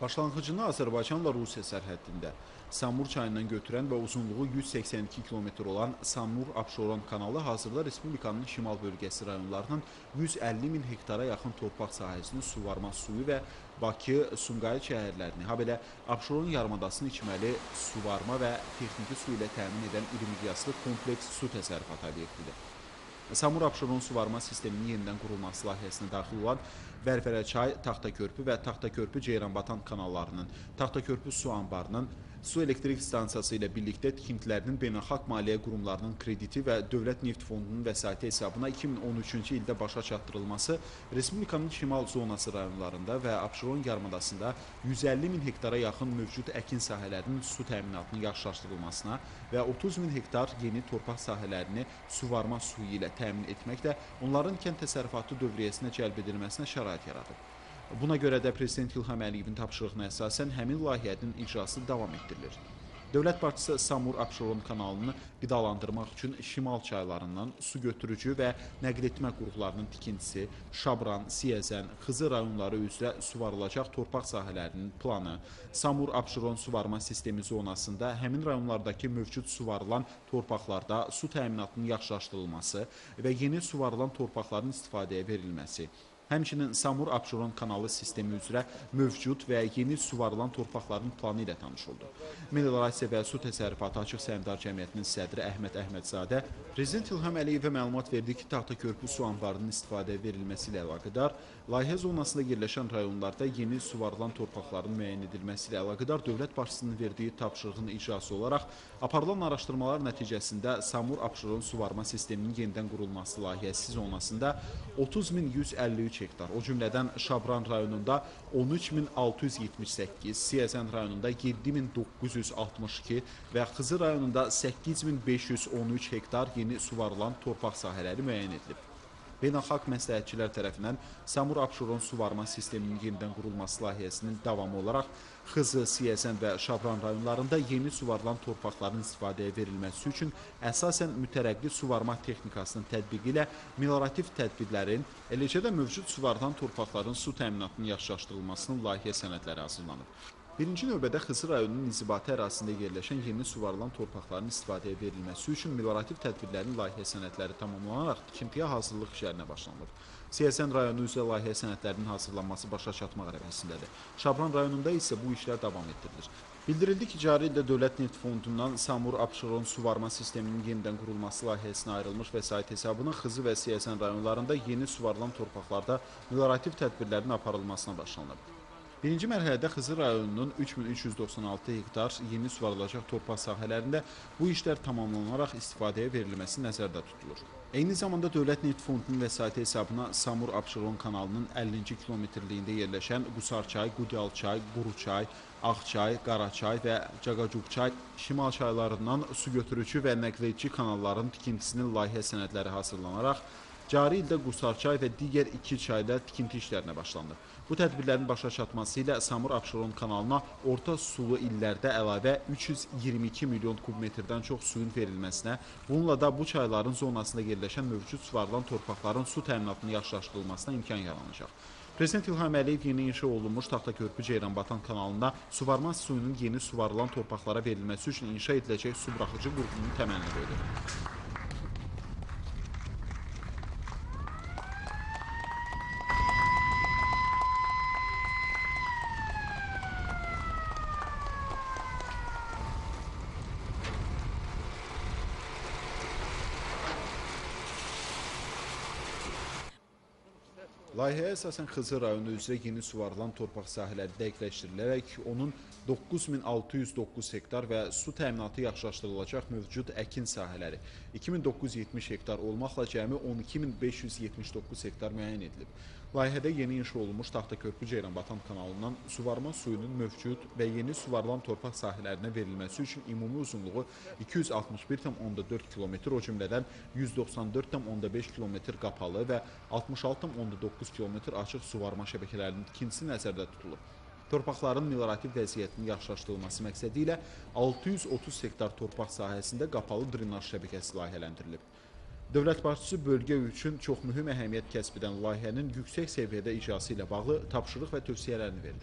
Başlanğıcını Azərbaycanla Rusiya sərhəddində Samur çayından götürən və uzunluğu 182 km olan Samur-Abşeron kanalı hazırda Respublikanın şimal bölgəsi rayonlarının 150 min hektara yaxın torpaq sahəsini suvarma suyu və Bakı, Sumqayıt şəhərlərini, ha belə Abşeron yarımadasını içməli suvarma və texniki su ilə təmin edən iri miqyaslı kompleks su təsərrüfatı obyektidir. Samur Abşeron suvarma sisteminin yenidən qurulması layihəsinə daxil olan Vərvərə çay, Taxta körpü və Taxta körpü Ceyranbatan kanallarının, Taxta körpü su anbarının, su elektrik stansiyası ilə birlikdə tikintilərinin beynəlxalq maliyyə qurumlarının krediti və Dövlət Neft Fondunun vəsaiti hesabına 2013-cü ildə başa çatdırılması Respublikanın şimal zonası rayonlarında və Abşeron yarımadasında 150 min hektara yaxın mövcud əkin sahələrinin su təminatının yaxşılaşdırılmasına və 30 min hektar yeni torpaq sahələrini suvarma suyu ilə təmin etməklə onların kənd təsərrüfatı dövriyyəsinə cəlb edilməsinə şərait yaradıb. Buna görə də Prezident İlham Əliyevin tapşırığına əsasən həmin layihənin icrası davam etdirilir. Dövlət başçısı Samur Abşeron kanalını qidalandırmaq üçün şimal çaylarından su götürücü və nəql etmə qurğularının tikintisi, Şabran, Siyəzən, Xızı rayonları üzrə suvarılacaq torpaq sahələrinin planı, Samur Abşeron suvarma sistemi zonasında həmin rayonlardakı mövcud suvarılan torpaqlarda su təminatının yaxşılaşdırılması və yeni suvarılan torpaqların istifadəyə verilməsi, Həmçinin Samur Abşeron kanalı sistemi üzrə mövcud və yeni suvarılan torpaqların planı ilə tanış oldu. Meliorasiya və Su Təsərrüfatı Açıq Səhmdar Cəmiyyətinin sədri Əhməd Əhmədzadə Prezident İlham Əliyevə məlumat verdi ki, Taxta Körpü su anbarının istifadəyə verilməsi ilə əlaqədar layihə zonasında yerləşən rayonlarda yeni suvarılan torpaqların müəyyən edilməsi ilə əlaqədar dövlət başçısının verdiyi tapşırığın icrası olaraq aparılan araşdırmalar nəticəsində Samur Abşeron suvarma sisteminin yenidən qurulması layihəsi zonasında 30153 3 hektar, o cümlədən Şabran rayonunda 13678, Siyəzən rayonunda 7962 və Xızı rayonunda 8513 hektar yeni suvarılan torpaq sahələri müəyyən edilib. Beynəlxalq məsləhətçilər tərəfindən Samur Abşeron suvarma sisteminin yenidən qurulması layihəsinin davamı olaraq Xızı, Siyəzən və Şabran rayonlarında yeni suvarılan torpaqların istifadəyə verilməsi üçün əsasən mütərəqqi suvarma texnikasının tətbiqi ilə meliorativ tədbirlərin, eləcə də mövcud suvarılan torpaqların su təminatının yaxşılaşdırılmasının layihə sənədləri hazırlanıb. Birinci növbədə Xısır rayonunun inzibati ərazisində yerləşən yeni suvarılan torpaqların istifadəyə verilməsi üçün meliorativ tədbirlərin layihə sənədləri tamamlanaraq tikintiyə hazırlıq işlərinə başlanılıb. Siyəsən rayonu üzrə layihə sənədlərinin hazırlanması başa çatmaq ərəfəsindədir. Şabran rayonunda isə bu işlər davam etdirilir. Bildirildi ki, cari ildə Dövlət Neft Fondundan Samur Abşeron suvarma sisteminin yenidən qurulması layihəsinə ayrılmış vəsait hesabına Xızı və Siyəsən rayonlarında yeni suvarılan torpaqlarda meliorativ tədbirlərin aparılmasına başlanılıb. Birinci mərhələdə Xızı rayonunun 3396 hektar yeni suvarılacaq torpaq sahələrində bu işlər tamamlanaraq istifadəyə verilməsi nəzərdə tutulur. Eyni zamanda Dövlət Neft Fondunun vəsaiti hesabına Samur Abşeron kanalının 50-ci kilometrliyində yerləşən Qusarçay, Qudyalçay, Quruçay, Ağçay, Qaraçay və Caqacuqçay şimal çaylarından su götürücü və nəqliyyatçı kanalların tikintisinin layihə sənədləri hazırlanaraq Cari ildə Qusarçay və digər iki çayda tikinti işlərinə başlanılıb. Bu tədbirlərin başa çatması ilə Samur Abşeron kanalına orta sulu illərdə əlavə 322 milyon kubmetrdən çox suyun verilməsinə, bununla da bu çayların zonasında yerləşən mövcud suvarılan torpaqların su təminatının yaxşılaşdırılmasına imkan yaranacaq. Prezident İlham Əliyev yeni inşa olunmuş Taxta Körpü Ceyranbatan kanalında suvarma suyunun yeni suvarılan torpaqlara verilməsi üçün inşa ediləcək su buraxıcı qurğunun təməlini qoydu. Layihəyə əsasən Xızı rayonu üzrə yeni suvarılan torpaq sahələri dəqiqləşdirilərək onun 9609 hektar və su təminatı yaxşılaşdırılacaq mövcud əkin sahələri 2970 hektar olmaqla cəmi 12579 hektar müəyyən edilib. Layihədə yeni inşa olunmuş Taxta Körpü Ceyranbatan kanalından suvarma suyunun mövcud və yeni suvarılan torpaq sahələrinə verilməsi üçün ümumi uzunluğu 261,4 km, o cümlədən 194,5 km qapalı və 66,9 km açıq suvarma şəbəkələrinin tikintisi nəzərdə tutulub. Torpaqların meliorativ vəziyyətinin yaxşılaşdırılması məqsədi ilə 630 hektar torpaq sahəsində qapalı drenaj şəbəkəsi layihələndirilib. Dövlət başçısı bölgə üçün çox mühüm əhəmiyyət kəsb edən layihənin yüksək səviyyədə icrası ilə bağlı tapşırıq və tövsiyələrini verdi.